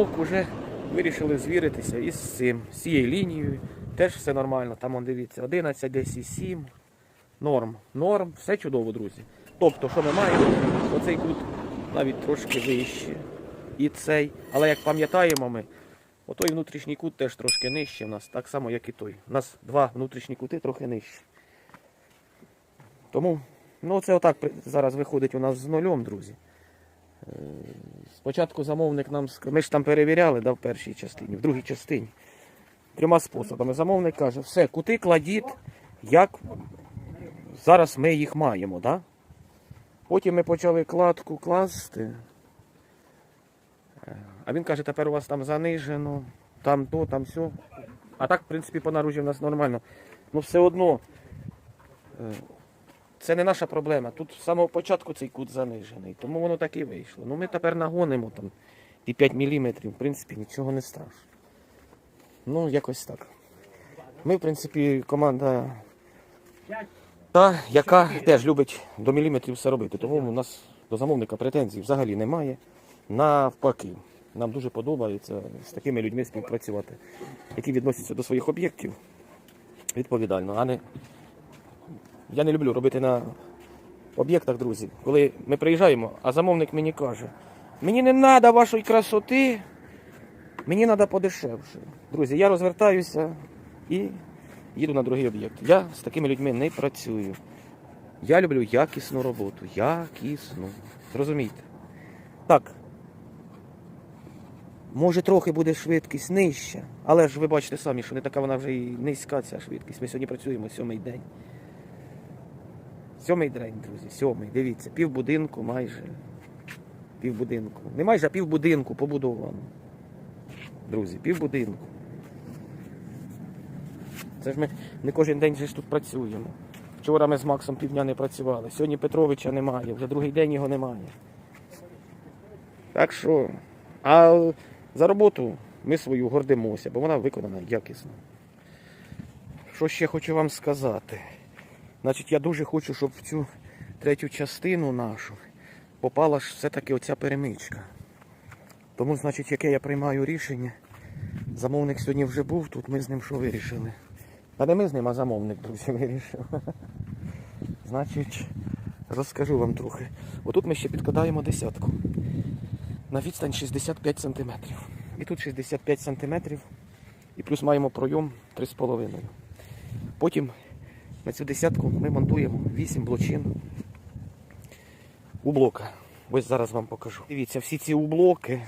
Шумок вже вирішили звіритися із цим, з цією лінією. Теж все нормально. Там, он, дивіться, 11, десь і 7. Норм. Норм, все чудово, друзі. Тобто, що ми маємо? Оцей кут навіть трошки вище. І цей. Але як пам'ятаємо ми, отой внутрішній кут теж трошки нижче в нас, так само, як і той. У нас два внутрішні кути трохи нижчі. Тому, ну це отак зараз виходить у нас з нульом, друзі. Е, Спочатку замовник нам ми ж там перевіряли да, в першій частині, в другій частині. Трьома способами. Замовник каже, все, кути кладіть, як зараз ми їх маємо. Да? Потім ми почали кладку класти. Е, А він каже, тепер у вас там занижено, там то, там все. А так, в принципі, по наружі в нас нормально. Ну все одно. Це не наша проблема. Тут з самого початку цей кут занижений, тому воно так і вийшло. Ну ми тепер нагонимо там і 5 мм, в принципі, нічого не страшно. Ну, якось так. Ми, в принципі, команда, та, яка теж любить до міліметрів все робити. Тому у нас до замовника претензій взагалі немає. Навпаки, нам дуже подобається з такими людьми співпрацювати, які відносяться до своїх об'єктів відповідально, а не я не люблю робити на об'єктах, друзі. Коли ми приїжджаємо, а замовник мені каже, мені не треба вашої красоти, мені треба подешевше. Друзі, я розвертаюся і їду на другий об'єкт. Я з такими людьми не працюю. Я люблю якісну роботу. Якісну. Зрозумійте. Так. Може трохи буде швидкість нижча, але ж ви бачите самі, що не така вона вже і низька ця швидкість. Ми сьогодні працюємо сьомий день. Сьомий день, друзі, сьомий. Дивіться, півбудинку майже. Півбудинку. Не майже, а півбудинку побудовано. Друзі, півбудинку. Це ж ми не кожен день же ж тут працюємо. Вчора ми з Максом півдня не працювали. Сьогодні Петровича немає, вже другий день його немає. Так що, а за роботу ми свою гордимося, бо вона виконана якісно. Що ще хочу вам сказати? Значить, я дуже хочу, щоб в цю третю частину нашу попала ж все-таки оця перемичка. Тому, значить, яке я приймаю рішення. Замовник сьогодні вже був тут, ми з ним що вирішили? Та не ми з ним, а замовник, друзі, вирішив. Значить, розкажу вам трохи. Отут ми ще підкладаємо десятку. На відстань 65 см. І тут 65 см. І плюс маємо пройом 3,5. Потім на цю десятку ми монтуємо 8 блочин у блока. Ось зараз вам покажу. Дивіться, всі ці ублоки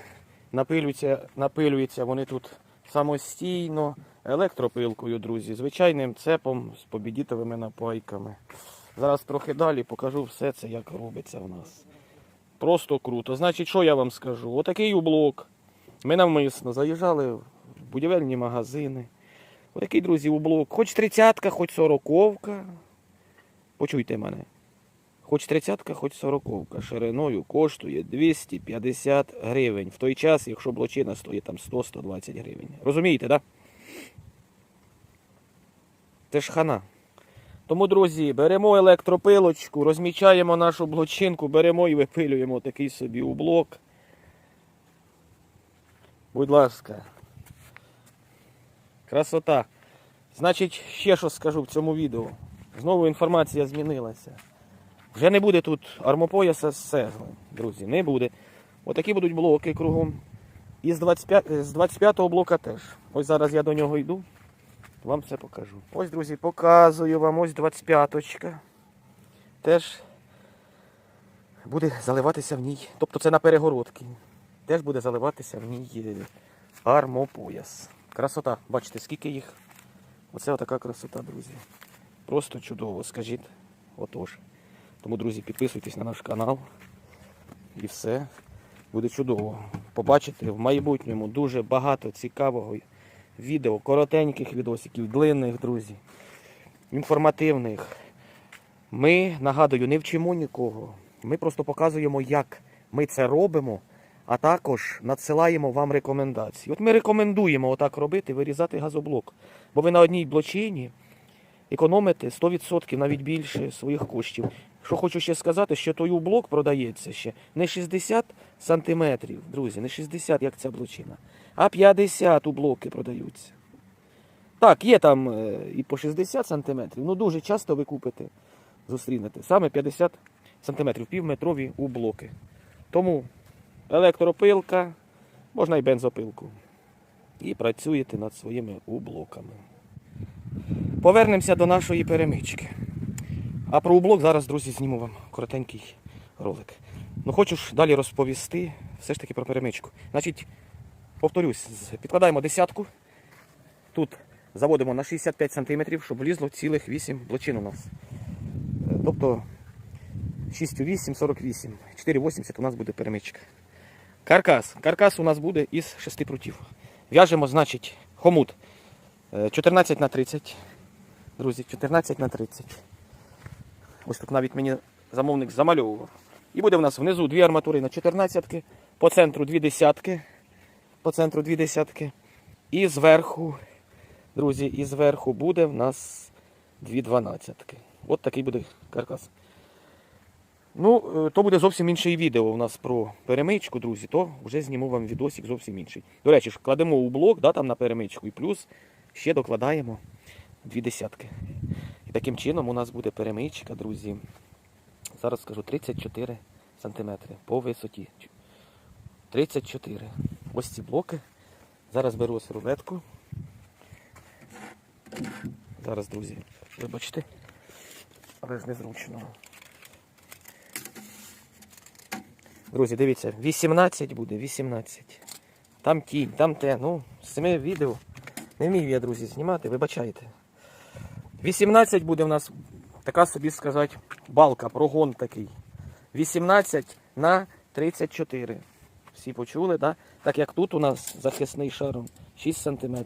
напилюються, напилюються вони тут самостійно, електропилкою, друзі, звичайним цепом з побідітовими напайками. Зараз трохи далі покажу все це, як робиться в нас. Просто круто. Значить, що я вам скажу? Отакий ублок. Ми навмисно заїжджали в будівельні магазини. Отакий, друзі, ублок. Хоч тридцятка, хоч сороковка. Почуйте мене. Хоч тридцятка, хоч сороковка. Шириною коштує 250 гривень. В той час, якщо блочина стоїть там 100-120 гривень. Розумієте, так? Да? Це ж хана. Тому, друзі, беремо електропилочку, розмічаємо нашу блочинку, беремо і випилюємо такий собі ублок. Будь ласка. Красота. Значить, ще що скажу в цьому відео. Знову інформація змінилася. Вже не буде тут армопояса з цегли, друзі, не буде. Отакі будуть блоки кругом. І з 25, е, з 25-го блока теж. Ось зараз я до нього йду. Вам все покажу. Ось, друзі, показую вам ось 25-очка. Теж буде заливатися в ній. Тобто це на перегородки. Теж буде заливатися в ній е, армопояс. Красота. Бачите, скільки їх. Оце отака красота, друзі. Просто чудово, скажіть. Отож. Тому, друзі, підписуйтесь на наш канал. І все буде чудово. Побачите в майбутньому дуже багато цікавого відео, коротеньких відосиків, длинних, друзі, інформативних. Ми, нагадую, не вчимо нікого. Ми просто показуємо, як ми це робимо, а також надсилаємо вам рекомендації. От ми рекомендуємо отак робити, вирізати газоблок. Бо ви на одній блочині економите 100% навіть більше своїх коштів. Що хочу ще сказати, що той блок продається ще не 60 сантиметрів, друзі, не 60, як ця блочина, а 50 у блоки продаються. Так, є там е, і по 60 сантиметрів, ну дуже часто ви купите, зустрінете. Саме 50 сантиметрів, півметрові у блоки. Тому електропилка, можна і бензопилку. І працюєте над своїми ублоками. Повернемося до нашої перемички. А про ублок зараз, друзі, зніму вам коротенький ролик. Ну хочу ж далі розповісти все ж таки про перемичку. Значить, повторюсь, підкладаємо десятку. Тут заводимо на 65 см, щоб влізло цілих 8 блочин у нас. Е, Тобто 6,8, 48, 4,80 у нас буде перемичка. Каркас. Каркас у нас буде із 6 прутів. В'яжемо, значить, хомут е, 14 на 30. Друзі, 14 на 30. Ось тут навіть мені замовник замальовував. І буде в нас внизу дві арматури на 14, по центру дві десятки. По центру дві десятки. І зверху, друзі, і зверху буде в нас дві дванадцятки. От такий буде каркас. Ну, е, то буде зовсім інше відео у нас про перемичку, друзі, то вже зніму вам відосик зовсім інший. До речі, кладемо у блок, да, там на перемичку, і плюс ще докладаємо дві десятки. І таким чином у нас буде перемичка, друзі. Зараз скажу 34 сантиметри по висоті. 34. Ось ці блоки. Зараз беру ось рулетку. Зараз, друзі, вибачте. Але ж незручно. Друзі, дивіться, 18 буде, 18. Там кінь, там те. Ну, з цими відео не вмію я, друзі, знімати, вибачайте. 18 буде в нас така собі сказати балка, прогон такий. 18 на 34. Всі почули, да? так як тут у нас захисний шаром 6 см.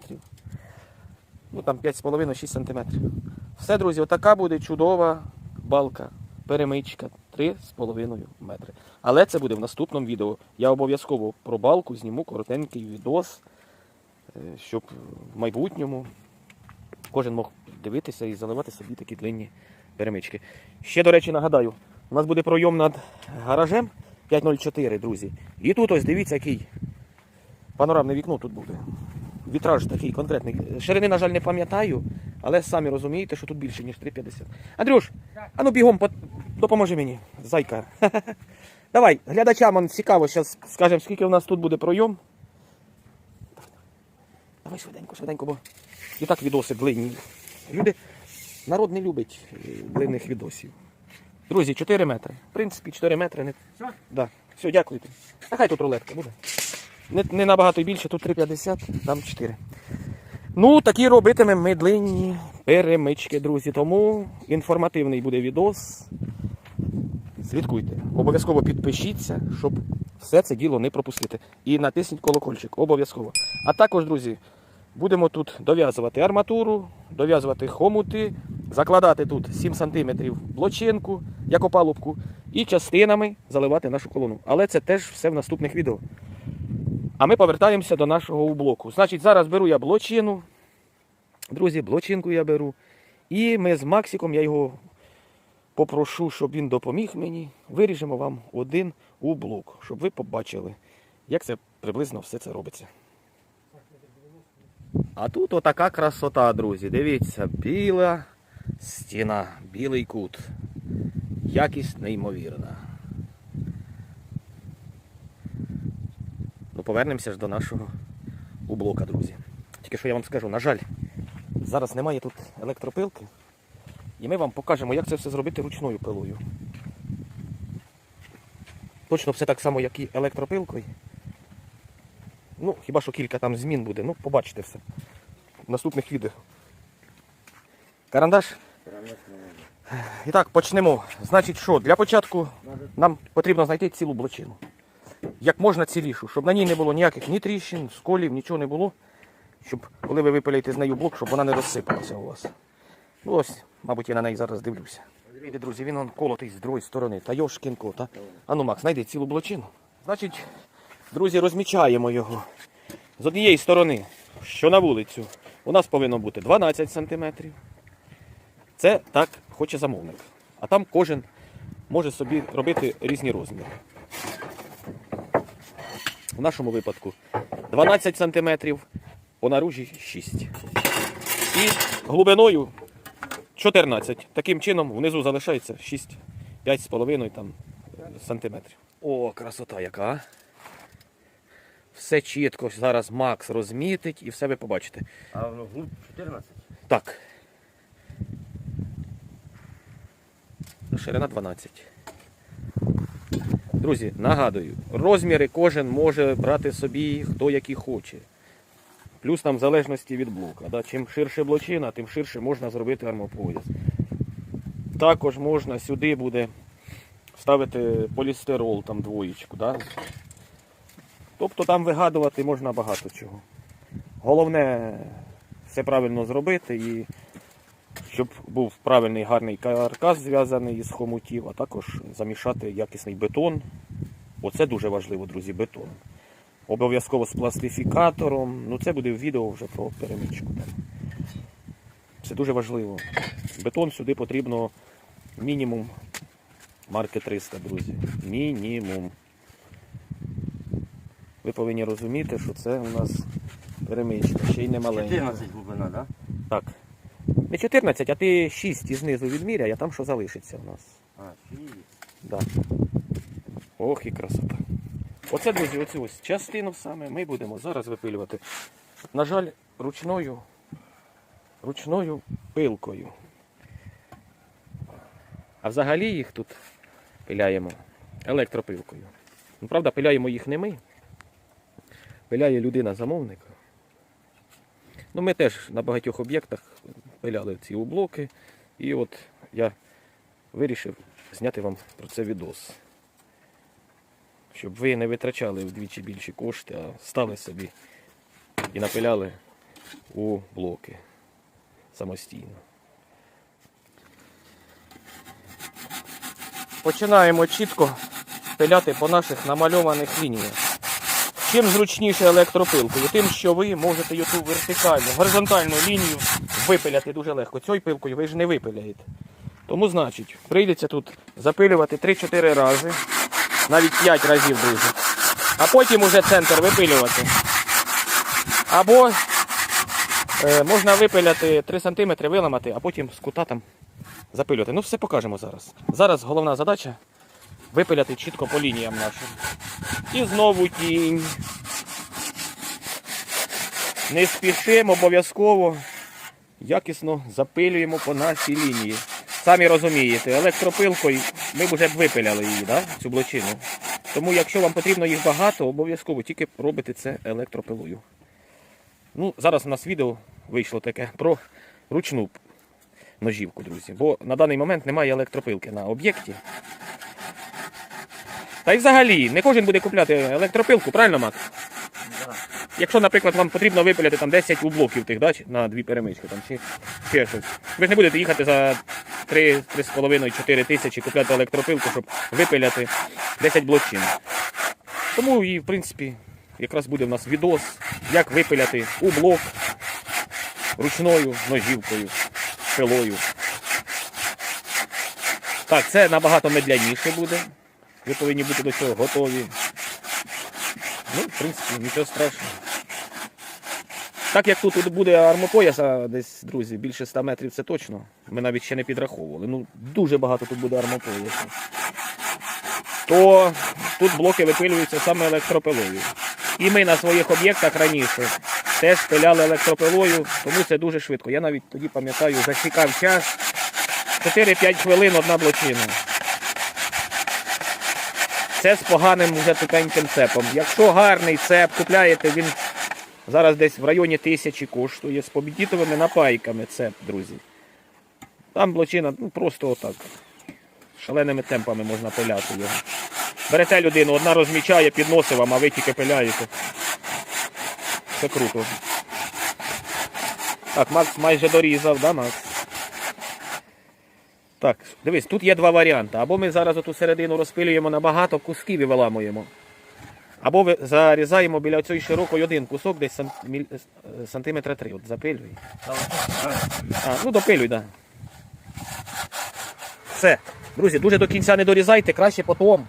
Ну там 5,5-6 см. Все, друзі, отака буде чудова балка, перемичка 3,5 метри. Але це буде в наступному відео. Я обов'язково про балку зніму коротенький відос, е, щоб в майбутньому кожен мог дивитися і заливати собі такі длинні перемички. Ще, до речі, нагадаю, у нас буде пройом над гаражем 504, друзі. І тут ось дивіться, який панорамне вікно тут буде. Вітраж такий конкретний. Ширини, на жаль, не пам'ятаю, але самі розумієте, що тут більше, ніж 3,50. Андрюш, а ну бігом, по- допоможи мені, зайка. Давай, глядачам он цікаво, зараз скажемо, скільки у нас тут буде пройом. Давай швиденько, швиденько, бо і так відоси длинні. Люди, народ не любить е, длинних відосів. Друзі, 4 метри. В принципі, 4 метри не. Все? Да. Все, дякуйте. А хай тут рулетка буде. Не, не набагато більше, тут 3,50, там 4. Ну, такі робитимемо ми длинні перемички, друзі. Тому інформативний буде відос. Слідкуйте. Обов'язково підпишіться, щоб все це діло не пропустити. І натисніть колокольчик. Обов'язково. А також, друзі, будемо тут дов'язувати арматуру, дов'язувати хомути, закладати тут 7 см блочинку, як опалубку, і частинами заливати нашу колону. Але це теж все в наступних відео. А ми повертаємося до нашого блоку. Значить, зараз беру я блочину. Друзі, блочинку я беру. І ми з Максиком, я його попрошу, щоб він допоміг мені. Виріжемо вам один у блок, щоб ви побачили, як це приблизно все це робиться. А тут отака красота, друзі. Дивіться, біла стіна, білий кут. Якість неймовірна. Ну, повернемося ж до нашого ублока, друзі. Тільки що я вам скажу, на жаль, зараз немає тут електропилки. І ми вам покажемо, як це все зробити ручною пилою. Точно все так само, як і електропилкою. Ну, хіба що кілька там змін буде, ну побачите все в наступних відео. Карандаш. І так, почнемо. Значить, що? Для початку нам потрібно знайти цілу блочину. Як можна цілішу, щоб на ній не було ніяких ні тріщин, сколів, нічого не було. Щоб коли ви випиляєте з нею блок, щоб вона не розсипалася у вас. Ну ось, мабуть, я на неї зараз дивлюся. Дивіться, друзі, він он колотий з другої сторони. Та йошкін кот, а? Ану, Макс, знайди цілу блочину. Значить, друзі, розмічаємо його. З однієї сторони, що на вулицю, у нас повинно бути 12 см. Це так хоче замовник. А там кожен може собі робити різні розміри. В нашому випадку 12 см, по наружі 6 І глибиною 14. Таким чином внизу залишається 6, 5,5 там, сантиметрів. О, красота яка. Все чітко, зараз Макс розмітить і все ви побачите. А ну, глубь 14. Так. Ширина 12. Друзі, нагадую, розміри кожен може брати собі хто який хоче. Плюс там в залежності від блока. Да? Чим ширше блочина, тим ширше можна зробити армопояс. Також можна сюди буде ставити полістирол, там двоєчку. Да? Тобто там вигадувати можна багато чого. Головне все правильно зробити і щоб був правильний гарний каркас зв'язаний із хомутів, а також замішати якісний бетон. Оце дуже важливо, друзі, бетон. Обов'язково з пластифікатором. Ну це буде відео вже про перемичку. Там. Це дуже важливо. Бетон сюди потрібно мінімум марки 300, друзі. Мінімум. Ви повинні розуміти, що це у нас перемичка, ще й не маленька. 14 глибина, да? Так. Не 14, а ти 6 із знизу відміряй, а там що залишиться у нас. А, 6. Да. Ох і красота. Оце, друзі, оцю ось частину саме ми будемо зараз випилювати. На жаль, ручною, ручною пилкою. А взагалі їх тут пиляємо електропилкою. Ну, правда, пиляємо їх не ми. Пиляє людина замовника. Ну, ми теж на багатьох об'єктах пиляли ці блоки. І от я вирішив зняти вам про це відос. Щоб ви не витрачали вдвічі більші кошти, а стали собі і напиляли у блоки самостійно. Починаємо чітко пиляти по наших намальованих лініях. Чим зручніше електропилкою, тим, що ви можете ту вертикальну, горизонтальну лінію випиляти дуже легко. Цією пилкою ви ж не випиляєте. Тому, значить, прийдеться тут запилювати 3-4 рази, навіть 5 разів, друзі. А потім уже центр випилювати. Або е, можна випиляти 3 см, виламати, а потім з кута там запилювати. Ну, все покажемо зараз. Зараз головна задача випиляти чітко по лініям нашим. І знову тінь. Не спішимо обов'язково якісно запилюємо по нашій лінії. Самі розумієте, електропилкою ми б вже б випиляли її, да? цю блочину. Тому якщо вам потрібно їх багато, обов'язково тільки робите це електропилою. Ну, зараз у нас відео вийшло таке про ручну ножівку, друзі. Бо на даний момент немає електропилки на об'єкті. Та й взагалі, не кожен буде купляти електропилку, правильно, Макс? Якщо, наприклад, вам потрібно випиляти там 10 ублоків тих, да, на дві перемички там, чи ще щось. Ви ж не будете їхати за 3-3,5-4 тисячі купляти електропилку, щоб випиляти 10 блочин. Тому і, в принципі, якраз буде в нас відос, як випиляти ублок ручною ножівкою, пилою. Так, це набагато медляніше буде. Ви повинні бути до цього готові. Ну, в принципі, нічого страшного. Так як тут, буде армопояса, десь, друзі, більше 100 метрів це точно. Ми навіть ще не підраховували. Ну, дуже багато тут буде армопояса. То тут блоки випилюються саме електропилою. І ми на своїх об'єктах раніше теж пиляли електропилою, тому це дуже швидко. Я навіть тоді пам'ятаю, засікав час 4-5 хвилин одна блочина. Це з поганим вже тупеньким цепом. Якщо гарний цеп, купляєте, він зараз десь в районі тисячі коштує з побідітовими напайками цеп, друзі. Там блочина ну, просто отак. Шаленими темпами можна пиляти його. Берете людину, одна розмічає, підносить вам, а ви тільки пиляєте. Це круто. Так, Макс майже дорізав, да, Макс? Так, дивись, тут є два варіанти. Або ми зараз оту середину розпилюємо на багато кусків і виламуємо. Або ви зарізаємо біля цієї широкої один кусок, десь е, сантиметра три. От запилюй. А, ну допилюй, так. Да. Все. Друзі, дуже до кінця не дорізайте, краще потім.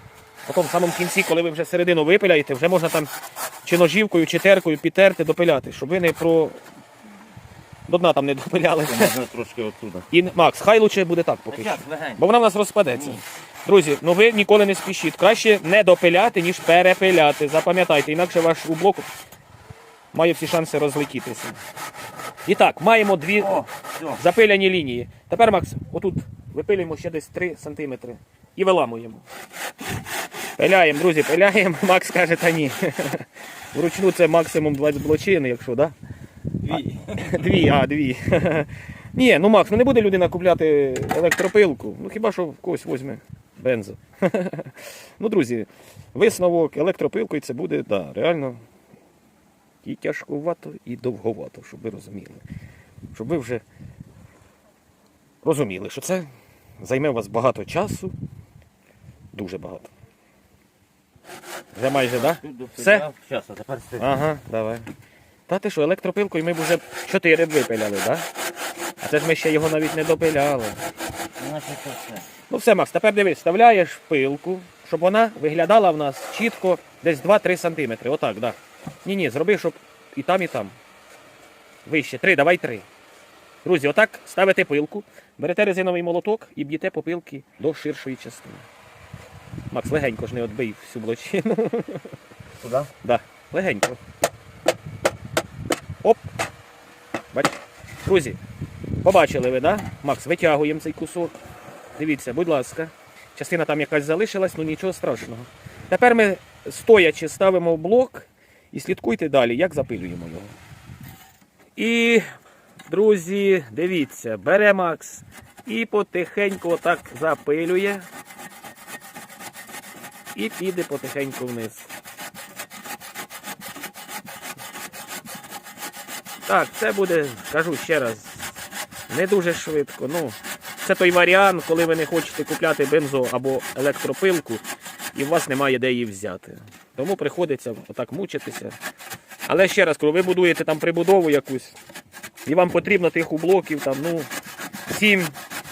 Потім в самому кінці, коли ви вже середину випиляєте, вже можна там чи ножівкою, чи теркою підтерти, допиляти, щоб ви не про. До дна там не допиляли. Можна трошки оттуда. І Макс, хай лучше буде так поки що. Бо вона в нас розпадеться. Друзі, ну ви ніколи не спішіть. Краще не допиляти, ніж перепиляти. Запам'ятайте, інакше ваш ублок має всі шанси розлетітися. І так, маємо дві О, запиляні лінії. Тепер, Макс, отут випилюємо ще десь 3 см і виламуємо. Пиляємо, друзі, пиляємо. Макс каже, та ні. Вручну це максимум 20 блочин, якщо, так? Да? Дві. Дві, а, дві. Ні, ну Макс, ну не буде людина купляти електропилку. Ну хіба що в когось візьме бензо. ну, друзі, висновок електропилкою це буде, да, реально і тяжкувато, і довговато, щоб ви розуміли. Щоб ви вже розуміли, що це займе у вас багато часу. Дуже багато. Вже майже, так? Да? Все? Ага, давай. Та ти що, електропилкою ми б вже чотири випиляли, так? Да? А це ж ми ще його навіть не допиляли. Це все. Ну все, Макс, тепер дивись, вставляєш пилку, щоб вона виглядала в нас чітко десь 2-3 см. Отак, так. Да. Ні, ні, зроби, щоб і там, і там. Вище, три, давай три. Друзі, отак ставите пилку, берете резиновий молоток і б'єте по пилки до ширшої частини. Макс, легенько ж не відбий всю блочину. Туди? Да, легенько. Оп. Бач. Друзі, побачили ви, да? Макс, витягуємо цей кусок. Дивіться, будь ласка. Частина там якась залишилась, ну нічого страшного. Тепер ми стоячи ставимо блок і слідкуйте далі, як запилюємо його. І, друзі, дивіться, бере Макс і потихеньку отак запилює. І піде потихеньку вниз. Так, це буде, кажу ще раз, не дуже швидко. Ну, це той варіант, коли ви не хочете купляти бензо або електропилку, і у вас немає де її взяти. Тому приходиться отак мучитися. Але ще раз, коли ви будуєте там прибудову якусь, і вам потрібно тих ублоків там, ну, 7,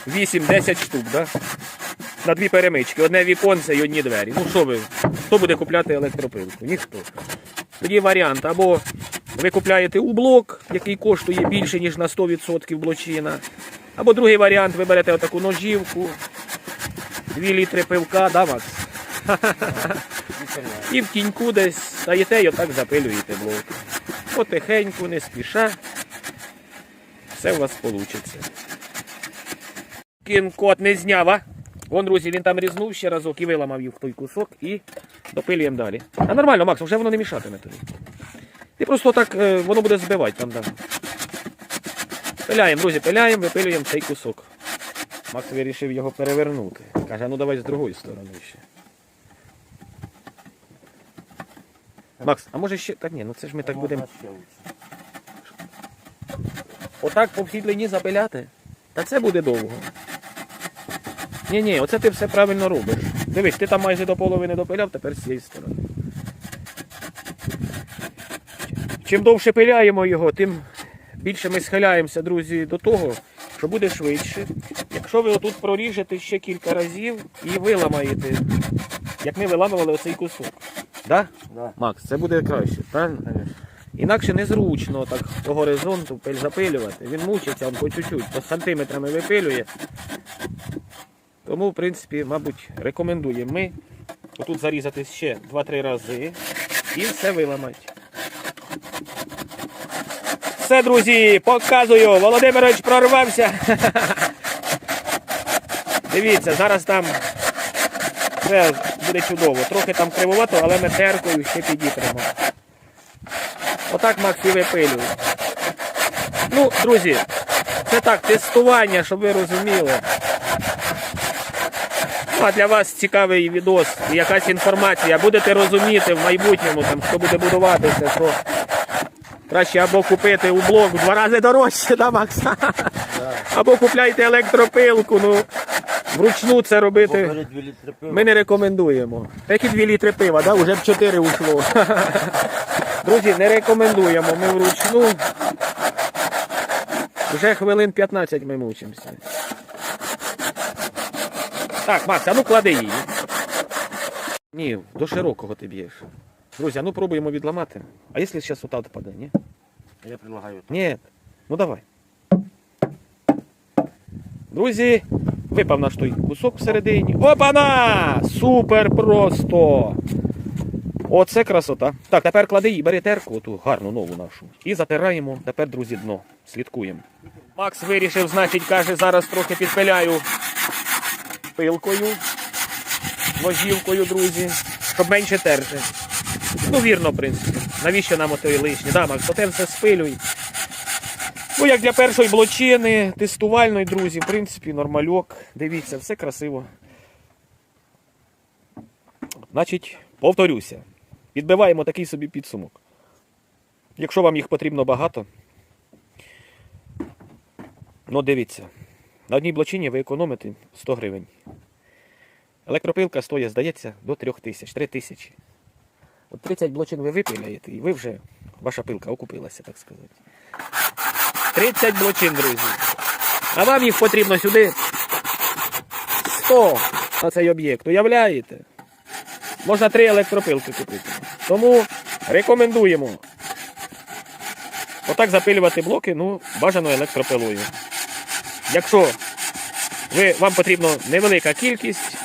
8, 10 штук, да? на дві перемички, одне віконце і одні двері. Ну що ви, хто буде купляти електропилку? Ніхто. Тоді варіант, або ви купляєте ублок, який коштує більше, ніж на 100% блочина. Або другий варіант, ви берете отаку ножівку, 2 літри пивка, да, Макс? І в тіньку десь стаєте і отак запилюєте блок. Потихеньку, не спіша. Все у вас вийде. Кін-кот не зняв, а? Вон, друзі, він там різнув ще разок і виламав їх в той кусок і допилюємо далі. А нормально, Макс, вже воно не мішатиме тобі. Ти просто так, е, воно буде збивати там, да. Пиляємо, друзі, пиляємо, випилюємо цей кусок. Макс вирішив його перевернути. Каже, ну давай з другої сторони ще. Макс, а може ще. Так ні, ну це ж ми так будемо. Отак по всій длині запиляти? Та це буде довго. Ні, ні, оце ти все правильно робиш. Дивись, ти там майже до половини допиляв, тепер з цієї сторони. Чим довше пиляємо його, тим більше ми схиляємося, друзі, до того, що буде швидше. Якщо ви отут проріжете ще кілька разів і виламаєте, як ми виламували оцей кусок. Да? Да. Макс, це буде краще, правильно? Інакше незручно так по горизонту запилювати. Він мучиться, він по чуть-чуть, по сантиметрами випилює. Тому, в принципі, мабуть, рекомендуємо ми отут зарізати ще 2-3 рази і все виламати. Все, друзі, показую. Володимирович прорвався. Дивіться, зараз там все буде чудово. Трохи там кривовато, але ми теркою ще підітримо. Отак Макс і випилює. Ну, друзі, це так, тестування, щоб ви розуміли. Ну, а для вас цікавий відос і якась інформація. Будете розуміти в майбутньому, там, хто буде будуватися, що краще або купити у блок в два рази дорожче, да, Макс? Або купляйте електропилку, ну вручну це робити. Бери 2 літри пива. Ми не рекомендуємо. Які 2 літри пива, да? Уже б 4 ушло. Друзі, не рекомендуємо. Ми вручну. Вже хвилин 15 ми мучимося. Так, Макс, а ну клади її. Ні, до широкого ти б'єш. Друзі, а ну пробуємо відламати. А якщо зараз ота впаде, ні? Я предлагаю. Ні. Ну давай. Друзі, випав наш той кусок всередині. Опана! Супер просто! Оце красота. Так, тепер клади і бери терку, оту гарну нову нашу. І затираємо тепер, друзі, дно. Слідкуємо. Макс вирішив, значить, каже, зараз трохи підпиляю пилкою, ножівкою, друзі, щоб менше терти. Ну, вірно, в принципі. Навіщо нам ото і лишнє? Да, Макс, оте все спилюй. Ну, як для першої блочини, тестувальної, друзі, в принципі, нормальок. Дивіться, все красиво. Значить, повторюся. Підбиваємо такий собі підсумок. Якщо вам їх потрібно багато, ну дивіться, на одній блочині ви економите 100 гривень. Електропилка стоїть, здається, до 3 тисяч, 3 тисячі. От 30 блочин ви випиляєте, і ви вже, ваша пилка окупилася, так сказати. 30 блочин, друзі. А вам їх потрібно сюди 100 на цей об'єкт. Уявляєте? Можна три електропилки купити. Тому рекомендуємо. Отак запилювати блоки, ну, бажано електропилою. Якщо ви, вам потрібна невелика кількість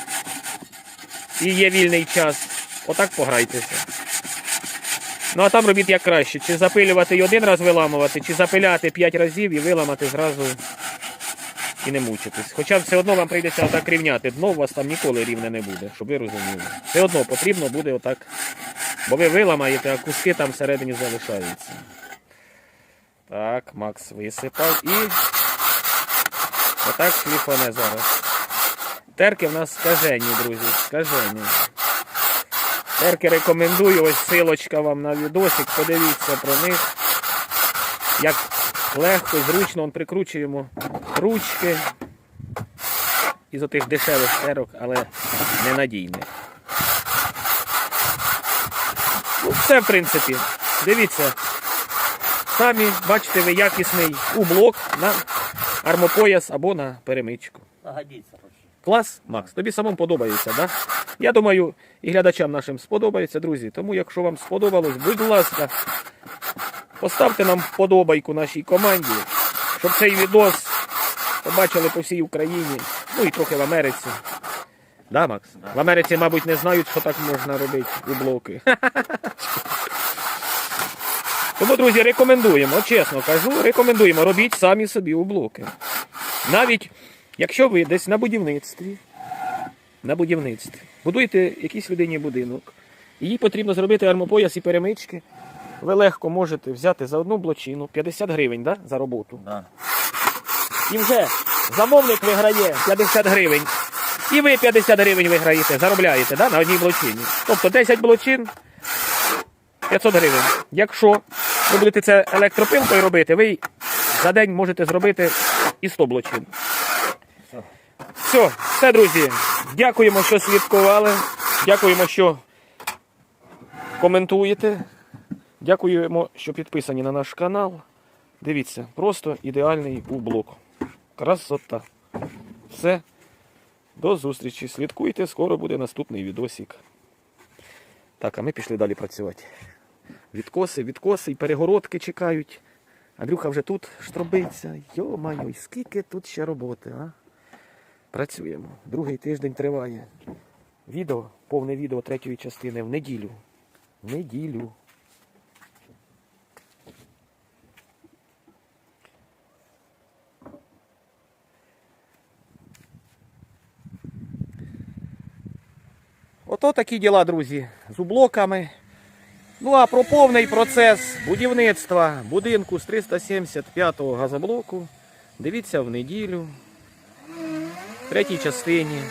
і є вільний час, отак пограйтеся. Ну а там робіть як краще. Чи запилювати і один раз виламувати, чи запиляти 5 разів і виламати зразу і не мучитись. Хоча все одно вам прийдеться отак рівняти. Дно у вас там ніколи рівне не буде, щоб ви розуміли. Все одно потрібно буде отак. Бо ви виламаєте, а куски там всередині залишаються. Так, Макс висипав і отак шліфане зараз. Терки в нас скажені, друзі, скажені. Терки рекомендую, ось силочка вам на відосик, подивіться про них. Як легко, зручно он прикручуємо ручки із отих дешевих терок, але ненадійних. Ну, все, в принципі. Дивіться. Самі бачите ви якісний ублок на армопояс або на перемичку. Вообще. Клас, Макс, тобі самому подобається, да? Я думаю, і глядачам нашим сподобається, друзі. Тому, якщо вам сподобалось, будь ласка, поставте нам вподобайку нашій команді, щоб цей відос побачили по всій Україні, ну і трохи в Америці. Да, Макс? В Америці, мабуть, не знають, що так можна робити у блоки. Тому, друзі, рекомендуємо, чесно кажу, рекомендуємо, робіть самі собі у блоки. Навіть якщо ви десь на будівництві, на будівництві, будуєте якійсь людині будинок, і їй потрібно зробити армопояс і перемички, ви легко можете взяти за одну блочину 50 гривень да, за роботу. Да. І вже замовник виграє 50 гривень. І ви 50 гривень виграєте, заробляєте да, на одній блочині. Тобто 10 блочин 500 гривень. Якщо ви будете це електропилкою робити, ви за день можете зробити і 100 блочин. Все. Все, друзі. Дякуємо, що слідкували. Дякуємо, що коментуєте. Дякуємо, що підписані на наш канал. Дивіться, просто ідеальний ублок. Красота. Все. До зустрічі. Слідкуйте, скоро буде наступний відосик. Так, а ми пішли далі працювати. Відкоси, відкоси і перегородки чекають. Андрюха вже тут штробиться. Йо-майо, скільки тут ще роботи, а? Працюємо. Другий тиждень триває. Відео, повне відео третьої частини в неділю. В неділю. Ото такі діла, друзі, з ублоками. Ну а про повний процес будівництва будинку з 375-го газоблоку дивіться в неділю, третій частині.